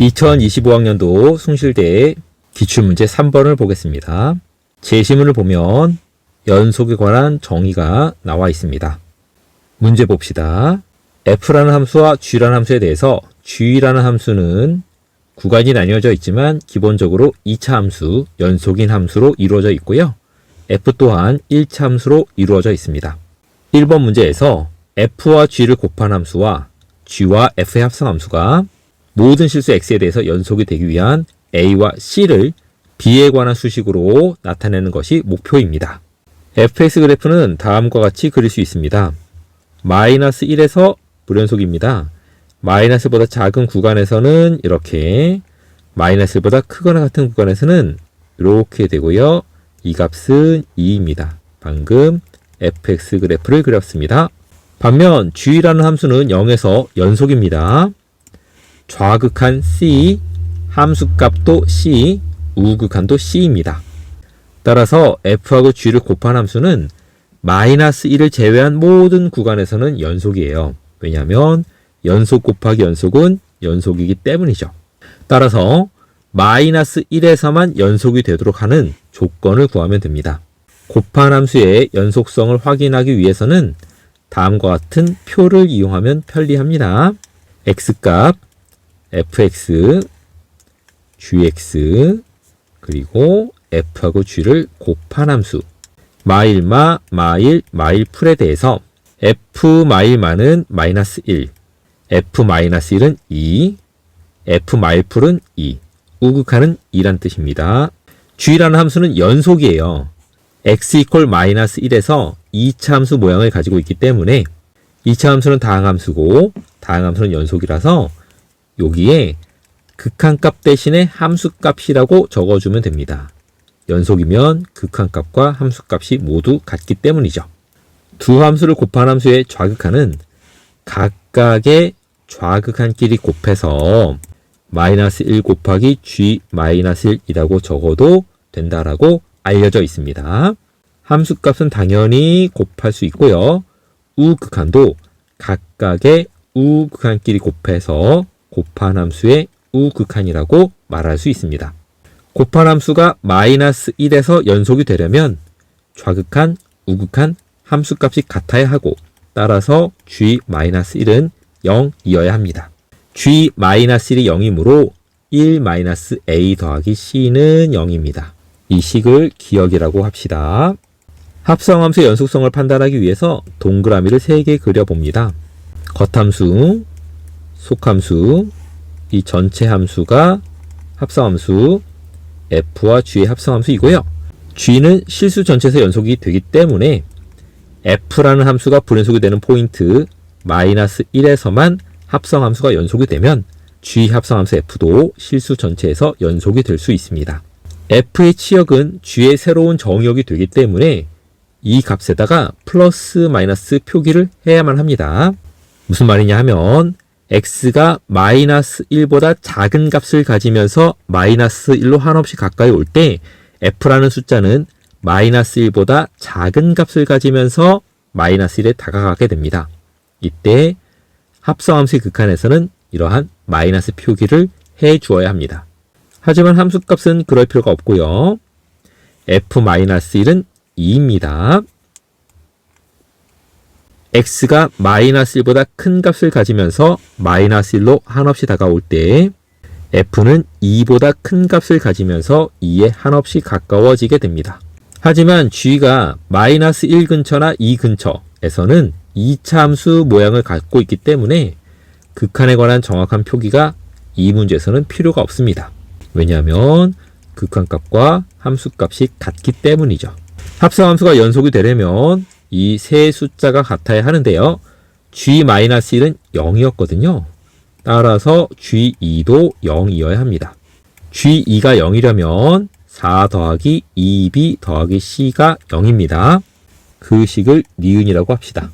2025학년도 숭실대 기출문제 3번을 보겠습니다. 제시문을 보면 연속에 관한 정의가 나와 있습니다. 문제 봅시다. f라는 함수와 g라는 함수에 대해서 g라는 함수는 구간이 나뉘어져 있지만 기본적으로 2차 함수, 연속인 함수로 이루어져 있고요. f 또한 1차 함수로 이루어져 있습니다. 1번 문제에서 f와 g를 곱한 함수와 g와 f의 합성 함수가 모든 실수 x에 대해서 연속이 되기 위한 a와 c를 b에 관한 수식으로 나타내는 것이 목표입니다. fx 그래프는 다음과 같이 그릴 수 있습니다. 마이너스 1에서 불연속입니다. 마이너스보다 작은 구간에서는 이렇게 마이너스보다 크거나 같은 구간에서는 이렇게 되고요. 이 값은 2입니다. 방금 fx 그래프를 그렸습니다. 반면 g라는 함수는 0에서 연속입니다. 좌극한 c, 함수값도 c, 우극한도 c입니다. 따라서 f하고 g를 곱한 함수는 마이너스 1을 제외한 모든 구간에서는 연속이에요. 왜냐하면 연속 곱하기 연속은 연속이기 때문이죠. 따라서 마이너스 1에서만 연속이 되도록 하는 조건을 구하면 됩니다. 곱한 함수의 연속성을 확인하기 위해서는 다음과 같은 표를 이용하면 편리합니다. x값, fx, gx, 그리고 f하고 g를 곱한 함수, 마일마, 마일, 마일풀에 대해서 f 마일마는 마이너스 1, f 마이너스 1은 2, f 마일풀은 2, 우극하는 2란 뜻입니다. g라는 함수는 연속이에요. x 이퀄 마이너스 1에서 2차 함수 모양을 가지고 있기 때문에 2차 함수는 다항함수고 다항함수는 연속이라서 여기에 극한값 대신에 함수값이라고 적어주면 됩니다. 연속이면 극한값과 함수값이 모두 같기 때문이죠. 두 함수를 곱한 함수의 좌극한은 각각의 좌극한끼리 곱해서 마이너스 1 곱하기 g 마이너스 1이라고 적어도 된다라고 알려져 있습니다. 함수값은 당연히 곱할 수 있고요. 우극한도 각각의 우극한끼리 곱해서 곱한 함수의 우극한이라고 말할 수 있습니다. 곱한 함수가 마이너스 1에서 연속이 되려면 좌극한, 우극한 함수값이 같아야 하고 따라서 g-1은 0이어야 합니다. g-1이 0이므로 1-a 더하기 c는 0입니다. 이 식을 기억이라고 합시다. 합성함수의 연속성을 판단하기 위해서 동그라미를 3개 그려봅니다. 겉함수, 속함수, 이 전체 함수가 합성함수 f와 g의 합성함수이고요. g는 실수 전체에서 연속이 되기 때문에 f라는 함수가 불연속이 되는 포인트 마이너스 1에서만 합성함수가 연속이 되면 g 합성함수 f도 실수 전체에서 연속이 될 수 있습니다. f의 치역은 g의 새로운 정역이 되기 때문에 이 값에다가 플러스 마이너스 표기를 해야만 합니다. 무슨 말이냐 하면 x가 마이너스 1보다 작은 값을 가지면서 마이너스 1로 한없이 가까이 올 때 f라는 숫자는 마이너스 1보다 작은 값을 가지면서 마이너스 1에 다가가게 됩니다. 이때 합성함수의 극한에서는 이러한 마이너스 표기를 해 주어야 합니다. 하지만 함수값은 그럴 필요가 없고요. f-1은 2입니다. X가 마이너스 1보다 큰 값을 가지면서 마이너스 1로 한없이 다가올 때 f는 2보다 큰 값을 가지면서 2에 한없이 가까워지게 됩니다. 하지만 g가 마이너스 1 근처나 2 근처에서는 2차 함수 모양을 갖고 있기 때문에 극한에 관한 정확한 표기가 이 문제에서는 필요가 없습니다. 왜냐하면 극한값과 함수값이 같기 때문이죠. 합성함수가 연속이 되려면 이 세 숫자가 같아야 하는데요. g-1은 0이었거든요. 따라서 g2도 0이어야 합니다. g2가 0이려면 4 더하기 2b 더하기 c가 0입니다. 그 식을 니은이라고 합시다.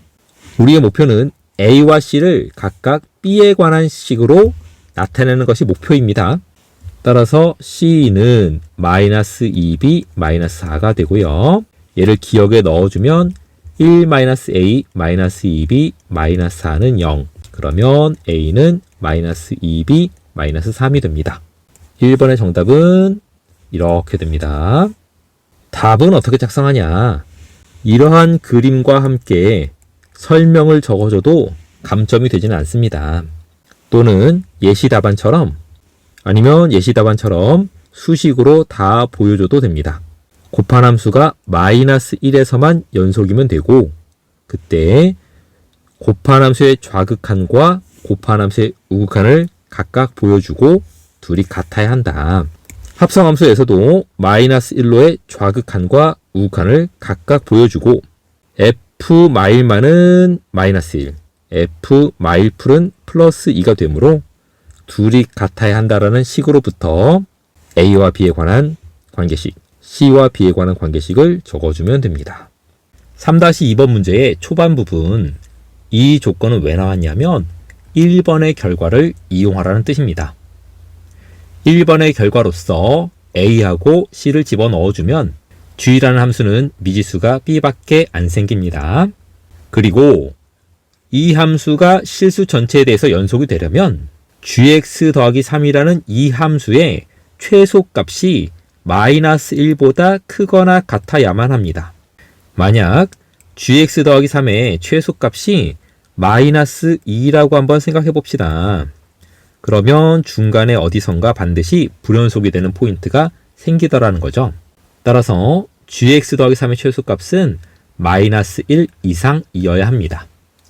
우리의 목표는 a와 c를 각각 b에 관한 식으로 나타내는 것이 목표입니다. 따라서 c는 마이너스 2b 마이너스 4가 되고요. 얘를 기억에 넣어주면 1 마이너스 a 마이너스 2b 마이너스 4는 0. 그러면 a는 마이너스 2b 마이너스 3이 됩니다. 1번의 정답은 이렇게 됩니다. 답은 어떻게 작성하냐? 이러한 그림과 함께 설명을 적어줘도 감점이 되지는 않습니다. 또는 예시 답안처럼 아니면 예시 답안처럼 수식으로 다 보여줘도 됩니다. 곱한 함수가 마이너스 1에서만 연속이면 되고 그때 곱한 함수의 좌극한과 곱한 함수의 우극한을 각각 보여주고 둘이 같아야 한다. 합성함수에서도 마이너스 1로의 좌극한과 우극한을 각각 보여주고 f 마일만은 마이너스 1, f 마일 풀은 플러스 2가 되므로 둘이 같아야 한다라는 식으로부터 a와 b에 관한 관계식, c와 b에 관한 관계식을 적어주면 됩니다. 3-2번 문제의 초반 부분 이 조건은 왜 나왔냐면 1번의 결과를 이용하라는 뜻입니다. 1번의 결과로서 a하고 c를 집어넣어주면 g라는 함수는 미지수가 b밖에 안 생깁니다. 그리고 이 함수가 실수 전체에 대해서 연속이 되려면 gx 더하기 3이라는 이 함수의 최소값이 마이너스 1보다 크거나 같아야만 합니다. 만약 gx 더하기 3의 최소값이 마이너스 2라고 한번 생각해 봅시다. 그러면 중간에 어디선가 반드시 불연속이 되는 포인트가 생기더라는 거죠. 따라서 gx 더하기 3의 최소값은 마이너스 1 이상이어야 합니다.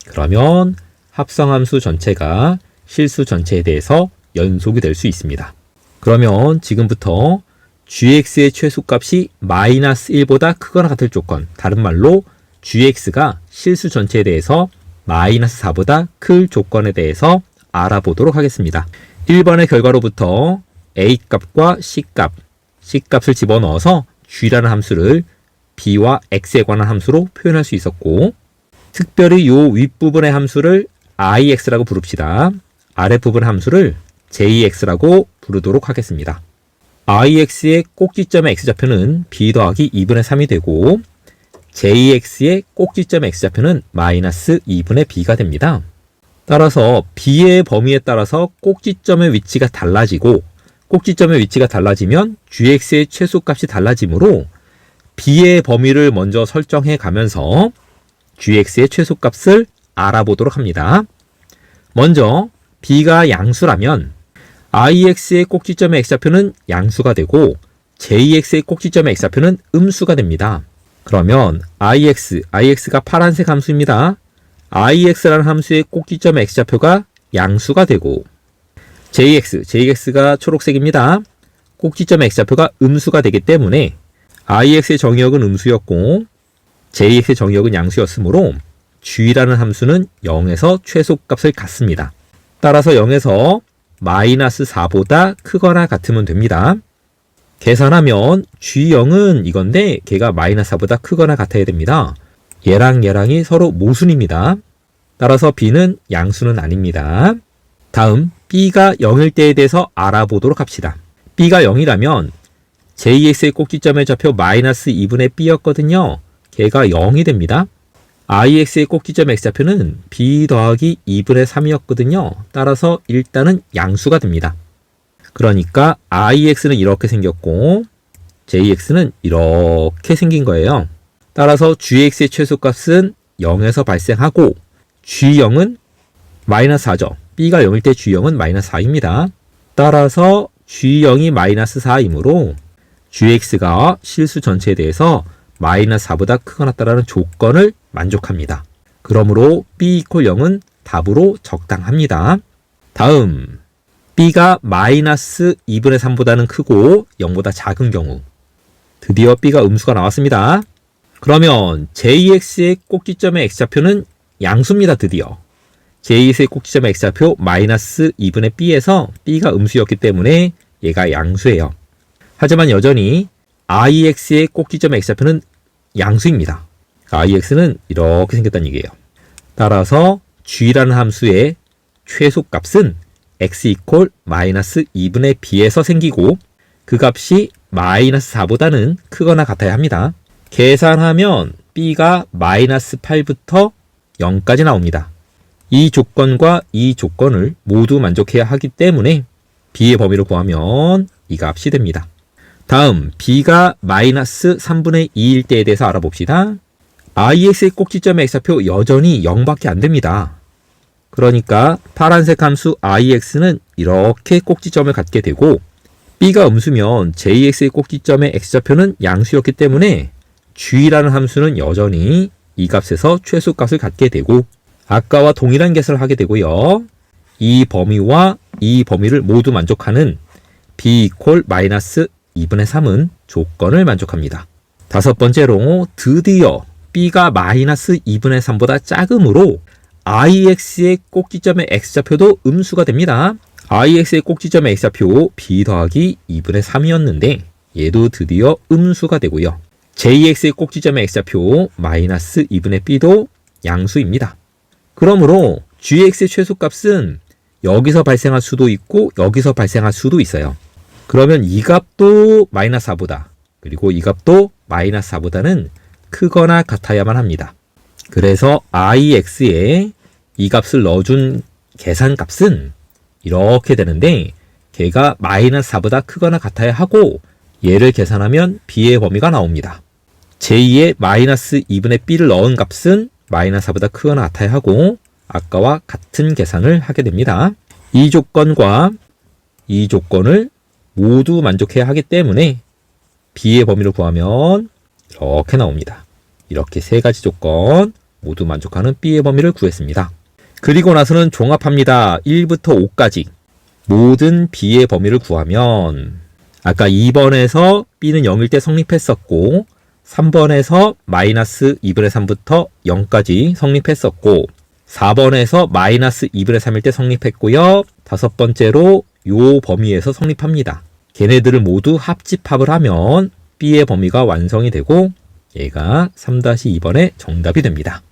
그러면 합성함수 전체가 실수 전체에 대해서 연속이 될 수 있습니다. 그러면 지금부터 gx의 최소값이 마이너스 1보다 크거나 같을 조건, 다른 말로 gx가 실수 전체에 대해서 마이너스 4보다 클 조건에 대해서 알아보도록 하겠습니다. 1번의 결과로부터 a 값과 c 값, c 값을 집어넣어서 g라는 함수를 b와 x에 관한 함수로 표현할 수 있었고 특별히 요 윗부분의 함수를 ix라고 부릅시다. 아랫부분 함수를 jx라고 부르도록 하겠습니다. Ix의 꼭지점의 x좌표는 b 더하기 2분의 3이 되고 jx의 꼭지점의 x좌표는 마이너스 2분의 b가 됩니다. 따라서 b의 범위에 따라서 꼭지점의 위치가 달라지고 꼭지점의 위치가 달라지면 gx의 최소값이 달라지므로 b의 범위를 먼저 설정해 가면서 gx의 최소값을 알아보도록 합니다. 먼저 b가 양수라면 ix의 꼭지점의 x좌표는 양수가 되고 jx의 꼭지점의 x좌표는 음수가 됩니다. 그러면 ix, ix가 파란색 함수입니다. ix라는 함수의 꼭지점의 x좌표가 양수가 되고 jx, jx가 초록색입니다. 꼭지점의 x좌표가 음수가 되기 때문에 ix의 정의역은 음수였고 jx의 정의역은 양수였으므로 g라는 함수는 0에서 최소값을 갖습니다. 따라서 0에서 마이너스 4보다 크거나 같으면 됩니다. 계산하면 G0은 이건데 걔가 마이너스 4보다 크거나 같아야 됩니다. 얘랑 얘랑이 서로 모순입니다. 따라서 B는 양수는 아닙니다. 다음 B가 0일 때에 대해서 알아보도록 합시다. B가 0이라면 JX의 꼭지점의 좌표 마이너스 2분의 B였거든요. 걔가 0이 됩니다. IX의 꼭지점 X좌표는 B 더하기 2분의 3이었거든요. 따라서 일단은 양수가 됩니다. 그러니까 IX는 이렇게 생겼고 JX는 이렇게 생긴 거예요. 따라서 GX의 최소값은 0에서 발생하고 G0은 마이너스 4죠. B가 0일 때 G0은 마이너스 4입니다. 따라서 G0이 마이너스 4이므로 GX가 실수 전체에 대해서 마이너스 4보다 크거나 같다라는 조건을 만족합니다. 그러므로 B 이퀄 0은 답으로 적당합니다. 다음 B가 마이너스 2분의 3보다는 크고 0보다 작은 경우 드디어 B가 음수가 나왔습니다. 그러면 JX의 꼭지점의 X좌표는 양수입니다. 드디어 JX의 꼭지점의 X좌표 마이너스 2분의 B에서 B가 음수였기 때문에 얘가 양수예요. 하지만 여전히 IX의 꼭지점 X좌표는 양수입니다. IX는 이렇게 생겼다는 얘기예요. 따라서 G라는 함수의 최소값은 x 이퀄 마이너스 2분의 b에서 생기고 그 값이 마이너스 4보다는 크거나 같아야 합니다. 계산하면 b가 마이너스 8부터 0까지 나옵니다. 이 조건과 이 조건을 모두 만족해야 하기 때문에 B의 범위를 구하면 이 값이 됩니다. 다음 B가 마이너스 3분의 2일 때에 대해서 알아봅시다. IX의 꼭지점의 X좌표 여전히 0밖에 안 됩니다. 그러니까 파란색 함수 IX는 이렇게 꼭지점을 갖게 되고 B가 음수면 JX의 꼭지점의 X좌표는 양수였기 때문에 G라는 함수는 여전히 이 값에서 최소값을 갖게 되고 아까와 동일한 계산을 하게 되고요. 이 범위와 이 범위를 모두 만족하는 b 이퀄 마이너스 2분의 3은 조건을 만족합니다. 다섯 번째로 드디어 b가 마이너스 2분의 3보다 작으므로 ix의 꼭지점의 x좌표도 음수가 됩니다. ix의 꼭지점의 x좌표 b 더하기 2분의 3이었는데 얘도 드디어 음수가 되고요. jx의 꼭지점의 x좌표 마이너스 2분의 b도 양수입니다. 그러므로 gx의 최소값은 여기서 발생할 수도 있고 여기서 발생할 수도 있어요. 그러면 이 값도 마이너스 4보다 그리고 이 값도 마이너스 4보다는 크거나 같아야만 합니다. 그래서 ix에 이 값을 넣어준 계산 값은 이렇게 되는데 걔가 마이너스 4보다 크거나 같아야 하고 얘를 계산하면 b의 범위가 나옵니다. j2의 마이너스 2분의 b를 넣은 값은 마이너스 4보다 크거나 같아야 하고 아까와 같은 계산을 하게 됩니다. 이 조건과 이 조건을 모두 만족해야 하기 때문에 b의 범위를 구하면 이렇게 나옵니다. 이렇게 세 가지 조건 모두 만족하는 b의 범위를 구했습니다. 그리고 나서는 종합합니다. 1부터 5까지 모든 b의 범위를 구하면 아까 2번에서 b는 0일 때 성립했었고 3번에서 마이너스 2분의 3부터 0까지 성립했었고 4번에서 마이너스 2분의 3일 때 성립했고요. 다섯 번째로 요 범위에서 성립합니다. 걔네들을 모두 합집합을 하면 B의 범위가 완성이 되고 얘가 3-2번의 정답이 됩니다.